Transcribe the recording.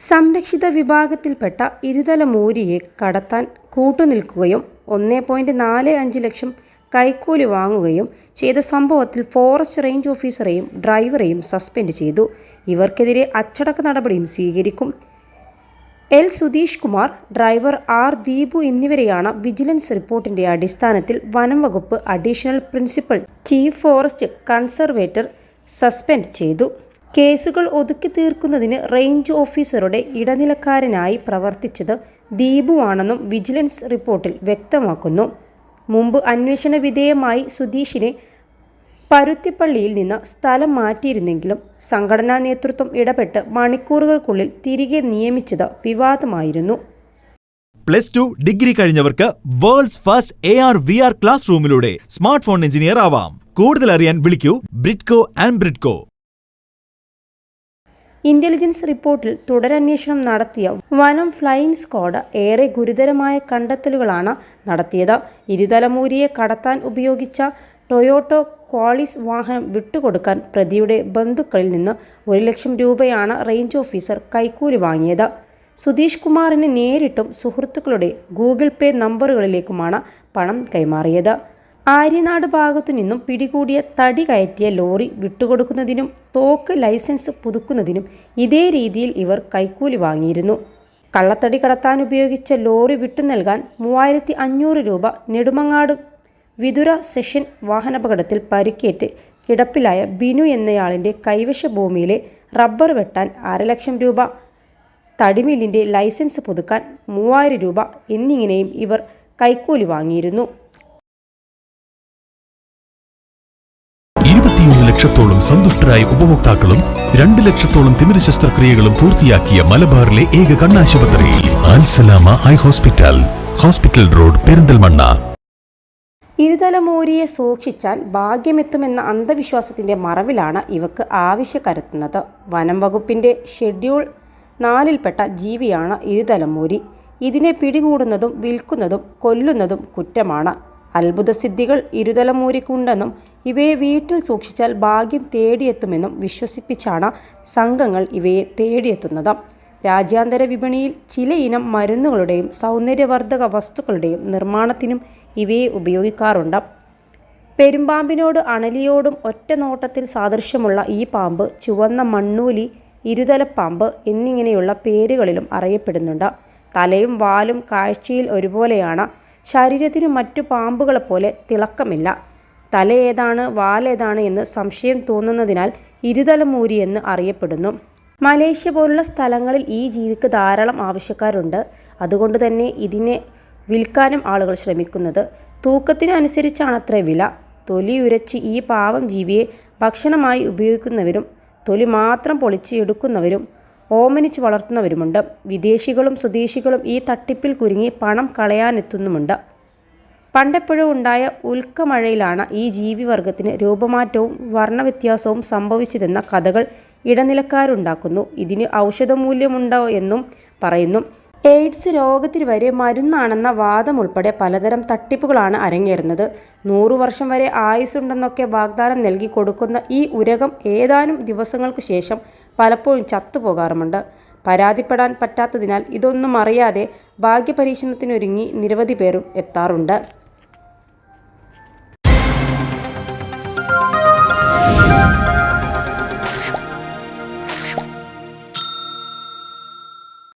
സംരക്ഷിത വിഭാഗത്തിൽപ്പെട്ട ഇരുതല മൂരിയെ കടത്താൻ കൂട്ടുനിൽക്കുകയും ഒന്നേ പോയിന്റ് നാല് അഞ്ച് ലക്ഷം കൈക്കൂലി വാങ്ങുകയും ചെയ്ത സംഭവത്തിൽ ഫോറസ്റ്റ് റേഞ്ച് ഓഫീസറെയും ഡ്രൈവറെയും സസ്പെൻഡ് ചെയ്തു. ഇവർക്കെതിരെ അച്ചടക്ക നടപടിയും സ്വീകരിക്കും. L Sudheesh Kumar driver R Deepu എന്നിവരെയാണ് വിജിലൻസ് റിപ്പോർട്ടിന്റെ അടിസ്ഥാനത്തിൽ വനം വകുപ്പ് additional principal chief forest conservator suspend ചെയ്തു. കേസുകൾ ഒതുക്കി തീർക്കുന്നതിന് റേഞ്ച് ഓഫീസറുടെ ഇടനിലക്കാരനായി പ്രവർത്തിച്ചത് ദീപുവാണെന്നും വിജിലൻസ് റിപ്പോർട്ടിൽ വ്യക്തമാക്കുന്നു. മുമ്പ് അന്വേഷണ വിധേയമായി സുധീഷിനെ പരുത്തിപ്പള്ളിയിൽ നിന്ന് സ്ഥലം മാറ്റിയിരുന്നെങ്കിലും സംഘടനാ നേതൃത്വം ഇടപെട്ട് മണിക്കൂറുകൾക്കുള്ളിൽ തിരികെ നിയമിച്ചത് വിവാദമായിരുന്നു. Plus two degree കഴിഞ്ഞവർക്ക് world's first A R V R class റൂമിലൂടെ smart phone engineer ആവാം. കൂടുതൽ അറിയാൻ വിളിക്കൂ ബ്രിഡ്കോ ആൻഡ് ബ്രിഡ്കോ. ഇന്റലിജൻസ് റിപ്പോർട്ടിൽ തുടരന്വേഷണം നടത്തിയ വനം ഫ്ലൈയിങ് സ്ക്വാഡ് ഏറെ ഗുരുതരമായ കണ്ടെത്തലുകളാണ് നടത്തിയത്. ഇരുതലമൂരിയെ കടത്താൻ ഉപയോഗിച്ച ടൊയോട്ടോ ക്വാളിസ് വാഹനം വിട്ടുകൊടുക്കാൻ പ്രതിയുടെ ബന്ധുക്കളിൽ നിന്ന് ഒരു ലക്ഷം രൂപയാണ് റേഞ്ച് ഓഫീസർ കൈക്കൂലി വാങ്ങിയത്. സുധീഷ് കുമാറിന് നേരിട്ടും സുഹൃത്തുക്കളുടെ ഗൂഗിൾ പേ നമ്പറുകളിലേക്കുമാണ് പണം കൈമാറിയത്. ആര്യനാട് ഭാഗത്തു നിന്നും പിടികൂടിയ തടി കയറ്റിയ ലോറി വിട്ടുകൊടുക്കുന്നതിനും തോക്ക് ലൈസൻസ് പുതുക്കുന്നതിനും ഇതേ രീതിയിൽ ഇവർ കൈക്കൂലി വാങ്ങിയിരുന്നു. കള്ളത്തടി കടത്താൻ ഉപയോഗിച്ച ലോറി വിട്ടു നൽകാൻ മൂവായിരത്തി അഞ്ഞൂറ് രൂപ നെടുമങ്ങാട് വിതുര സെഷൻ വാഹനാപകടത്തിൽ പരിക്കേറ്റ് കിടപ്പിലായ ബിനു എന്നയാളിന്റെ കൈവശ ഭൂമിയിലെ റബ്ബർ വെട്ടാൻ അരലക്ഷം രൂപ തടിമില്ലിന്റെ ലൈസൻസ് പുതുക്കാൻ മൂവായിരം രൂപ എന്നിങ്ങനെയും ഇവർ കൈക്കൂലി വാങ്ങിയിരുന്നു. ഇരുപത്തിയൊന്ന് ലക്ഷത്തോളം സന്തുഷ്ടരായ ഉപഭോക്താക്കളും രണ്ട് ലക്ഷത്തോളം തിമിര ശസ്ത്രക്രിയകളും പൂർത്തിയാക്കിയ മലബാറിലെ ഏക കണ്ണാശുപത്രി Al Salama eye hospital hospital road Perinthalmanna. ഇരുതലമൂരിയെ സൂക്ഷിച്ചാൽ ഭാഗ്യമെത്തുമെന്ന അന്ധവിശ്വാസത്തിന്റെ മറവിലാണ് ഇവക്ക് ആവശ്യക്കരുത്തുന്നത് വനം വകുപ്പിന്റെ ഷെഡ്യൂൾ നാലിൽപ്പെട്ട ജീവിയാണ് ഇരുതലമൂരി. ഇതിനെ പിടികൂടുന്നതും വിൽക്കുന്നതും കൊല്ലുന്നതും കുറ്റമാണ്. അത്ഭുതസിദ്ധികൾ ഇരുതലമൂരിക്കുണ്ടെന്നും ഇവയെ വീട്ടിൽ സൂക്ഷിച്ചാൽ ഭാഗ്യം തേടിയെത്തുമെന്നും വിശ്വസിപ്പിച്ചാണ് സംഘങ്ങൾ ഇവയെ തേടിയെത്തുന്നത്. രാജ്യാന്തര വിപണിയിൽ ചിലയിനം മരുന്നുകളുടെയും സൗന്ദര്യവർദ്ധക വസ്തുക്കളുടെയും നിർമ്മാണത്തിനും ഇവയെ ഉപയോഗിക്കാറുണ്ട്. പെരുമ്പാമ്പിനോട് അണലിയോടും ഒറ്റ നോട്ടത്തിൽ സാദൃശ്യമുള്ള ഈ പാമ്പ് ചുവന്ന മണ്ണൂലി ഇരുതലപ്പാമ്പ് എന്നിങ്ങനെയുള്ള പേരുകളിലും അറിയപ്പെടുന്നുണ്ട്. തലയും വാലും കാഴ്ചയിൽ ഒരുപോലെയാണ്. ശരീരത്തിനു മറ്റു പാമ്പുകളെപ്പോലെ തിളക്കമില്ല. തല ഏതാണ് വാലേതാണ് എന്ന് സംശയം തോന്നുന്നതിനാൽ ഇരുതലമൂരി എന്ന് അറിയപ്പെടുന്നു. മലേഷ്യ പോലുള്ള സ്ഥലങ്ങളിൽ ഈ ജീവിക്ക് ധാരാളം ആവശ്യക്കാരുണ്ട്. അതുകൊണ്ട് തന്നെ ഇതിനെ വിൽക്കാനും ആളുകൾ ശ്രമിക്കുന്നത്. തൂക്കത്തിനനുസരിച്ചാണത്രേ വില. തൊലി ഉരച്ച് ഈ പാവം ജീവിയെ ഭക്ഷണമായി ഉപയോഗിക്കുന്നവരും തൊലി മാത്രം പൊളിച്ച് എടുക്കുന്നവരും ഓമനിച്ച് വളർത്തുന്നവരുമുണ്ട്. വിദേശികളും സ്വദേശികളും ഈ തട്ടിപ്പിൽ കുരുങ്ങി പണം കളയാനെത്തുന്നുമുണ്ട്. പണ്ടെപ്പോഴും ഉണ്ടായ ഉൽക്കമഴയിലാണ് ഈ ജീവിവർഗത്തിന് രൂപമാറ്റവും വർണവ്യത്യാസവും സംഭവിച്ചതെന്ന കഥകൾ ഇടനിലക്കാരുണ്ടാക്കുന്നു. ഇതിന് ഔഷധമൂല്യമുണ്ടോ എന്നും പറയുന്നു. എയ്ഡ്സ് രോഗത്തിന് വരെ മരുന്നാണെന്ന വാദം ഉൾപ്പെടെ പലതരം തട്ടിപ്പുകളാണ് അരങ്ങേറുന്നത്. നൂറു വർഷം വരെ ആയുസ്സുണ്ടെന്നൊക്കെ വാഗ്ദാനം നൽകി കൊടുക്കുന്ന ഈ ഉരകം ഏതാനും ദിവസങ്ങൾക്ക് ശേഷം പലപ്പോഴും ചത്തുപോകാറുമുണ്ട്. പരാതിപ്പെടാൻ പറ്റാത്തതിനാൽ ഇതൊന്നും അറിയാതെ ഭാഗ്യപരീക്ഷണത്തിനൊരുങ്ങി നിരവധി പേരും എത്താറുണ്ട്